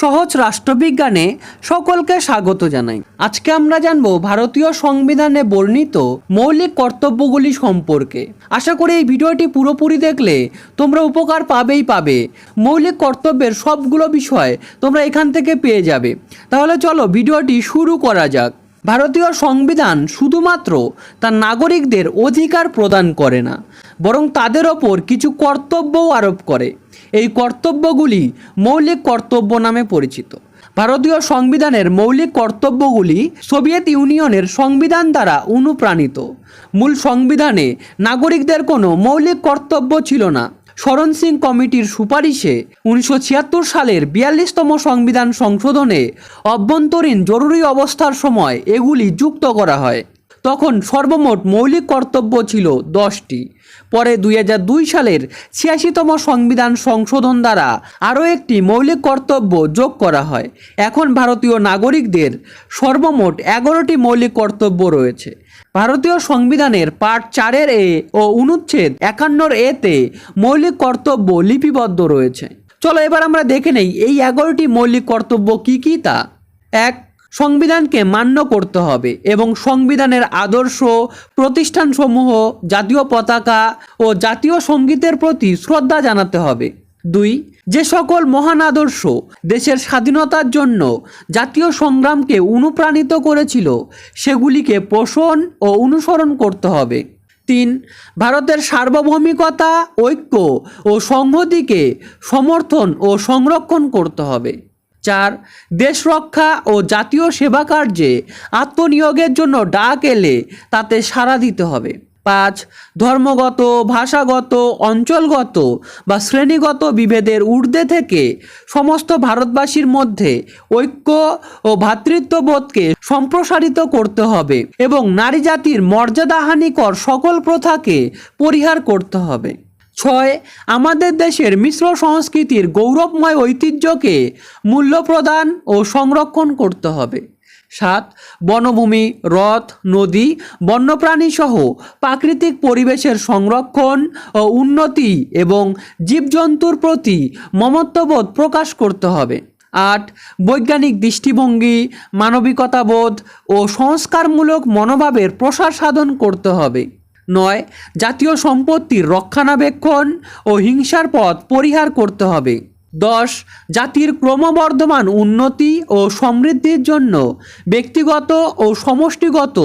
সহজ রাষ্ট্রবিজ্ঞানে সকলকে স্বাগত জানাই। আজকে আমরা জানব ভারতীয় সংবিধানে বর্ণিত মৌলিক কর্তব্যগুলি সম্পর্কে। আশা করি এই ভিডিওটি পুরোপুরি দেখলে তোমরা উপকার পাবেই পাবে। মৌলিক কর্তব্যের সবগুলো বিষয় তোমরা এখান থেকে পেয়ে যাবে। তাহলে চলো ভিডিওটি শুরু করা যাক। ভারতীয় সংবিধান শুধুমাত্র তার নাগরিকদের অধিকার প্রদান করে না, বরং তাদের ওপর কিছু কর্তব্যও আরোপ করে। এই কর্তব্যগুলি মৌলিক কর্তব্য নামে পরিচিত। ভারতীয় সংবিধানের মৌলিক কর্তব্যগুলি সোভিয়েত ইউনিয়নের সংবিধান দ্বারা অনুপ্রাণিত। মূল সংবিধানে নাগরিকদের কোনো মৌলিক কর্তব্য ছিল না শরণ সিং কমিটির সুপারিশে উনিশশো ছিয়াত্তর সালের বিয়াল্লিশতম সংবিধান সংশোধনে অভ্যন্তরীণ জরুরি অবস্থার সময় এগুলি যুক্ত করা হয়। তখন সর্বমোট মৌলিক কর্তব্য ছিল দশটি। পরে দুই দুই সালের ছিয়াশিতম সংবিধান সংশোধন দ্বারা আরও একটি মৌলিক কর্তব্য যোগ করা হয়। এখন ভারতীয় নাগরিকদের সর্বমোট এগারোটি মৌলিক কর্তব্য রয়েছে। ভারতীয় সংবিধানের পার্ট চারের এ ও অনুচ্ছেদ একান্নর এতে মৌলিক কর্তব্য লিপিবদ্ধ রয়েছে। চলো এবার আমরা দেখে নেই এই এগারোটি মৌলিক কর্তব্য কি কি তা। এক, সংবিধানকে মান্য করতে হবে এবং সংবিধানের আদর্শ, প্রতিষ্ঠানসমূহ, জাতীয় পতাকা ও জাতীয় সঙ্গীতের প্রতি শ্রদ্ধা জানাতে হবে। দুই যে সকল মহান আদর্শ দেশের স্বাধীনতার জন্য জাতীয় সংগ্রামকে অনুপ্রাণিত করেছিল, সেগুলিকে পোষণ ও অনুসরণ করতে হবে। তিন, ভারতের সার্বভৌমিকতা, ঐক্য ও সংহতিকে সমর্থন ও সংরক্ষণ করতে হবে। চার, দেশ রক্ষা ও জাতীয় সেবা কার্যে আত্মনিয়োগের জন্য ডাক এলে তাতে সাড়া দিতে হবে। পাঁচ, ধর্মগত, ভাষাগত, অঞ্চলগত বা শ্রেণীগত বিভেদের ঊর্ধ্বে থেকে সমস্ত ভারতবাসীর মধ্যে ঐক্য ও ভ্রাতৃত্ববোধকে সম্প্রসারিত করতে হবে এবং নারী জাতির মর্যাদাহানিকর সকল প্রথাকে পরিহার করতে হবে। ছয়, আমাদের দেশের মিশ্র সংস্কৃতির গৌরবময় ঐতিহ্যকে মূল্য প্রদান ও সংরক্ষণ করতে হবে। সাত, বনভূমি, হ্রদ, নদী বন্যপ্রাণী সহ প্রাকৃতিক পরিবেশের সংরক্ষণ ও উন্নতি এবং জীবজন্তুর প্রতি মমত্ববোধ প্রকাশ করতে হবে। আট, বৈজ্ঞানিক দৃষ্টিভঙ্গি, মানবিকতাবোধ ও সংস্কারমূলক মনোভাবের প্রসার সাধন করতে হবে। নয়, জাতীয় সম্পত্তির রক্ষণাবেক্ষণ ও হিংসার পথ পরিহার করতে হবে। দশ, জাতির ক্রমবর্ধমান উন্নতি ও সমৃদ্ধির জন্য ব্যক্তিগত ও সমষ্টিগত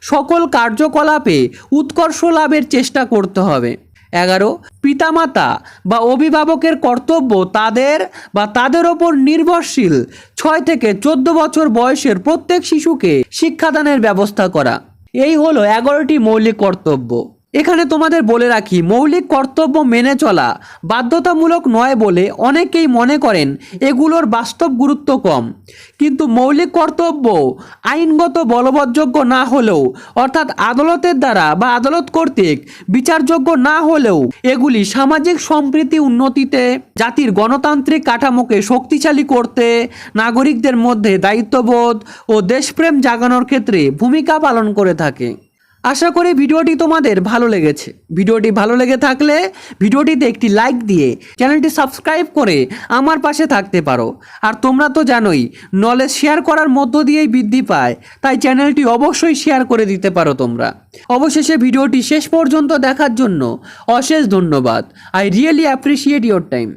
সকল কার্যকলাপে উৎকর্ষ লাভের চেষ্টা করতে হবে। এগারো, পিতামাতা বা অভিভাবকের কর্তব্য তাদের বা তাদের ওপর নির্ভরশীল ছয় থেকে চোদ্দ বছর বয়সের প্রত্যেক শিশুকে শিক্ষাদানের ব্যবস্থা করা। এই হলো এগারোটি মৌলিক কর্তব্য। এখানে তোমাদের বলে রাখি, মৌলিক কর্তব্য মেনে চলা, বাধ্যতামূলক নয় বলে অনেকেই মনে করেন এগুলোর বাস্তব গুরুত্ব কম। কিন্তু মৌলিক কর্তব্য আইনগত বলবৎযোগ্য না হলেও, অর্থাৎ আদালতের দ্বারা বা আদালত কর্তৃক বিচারযোগ্য না হলেও, এগুলি সামাজিক সম্প্রীতি উন্নতিতে, জাতির গণতান্ত্রিক কাঠামোকে শক্তিশালী করতে নাগরিকদের মধ্যে দায়িত্ববোধ ও দেশপ্রেম জাগানোর ক্ষেত্রে ভূমিকা পালন করে থাকে। আশা করি ভিডিওটি তোমাদের ভালো লেগেছে। ভিডিওটি ভালো লেগে থাকলে ভিডিওটিতে একটি লাইক দিয়ে চ্যানেলটি সাবস্ক্রাইব করে আমার পাশে থাকতে পারো। আর তোমরা তো জানোই নলেজ শেয়ার করার মধ্য দিয়েই বৃদ্ধি পায়, তাই চ্যানেলটি অবশ্যই শেয়ার করে দিতে পারো তোমরা। অবশেষে ভিডিওটি শেষ পর্যন্ত দেখার জন্য অশেষ ধন্যবাদ। I really appreciate your time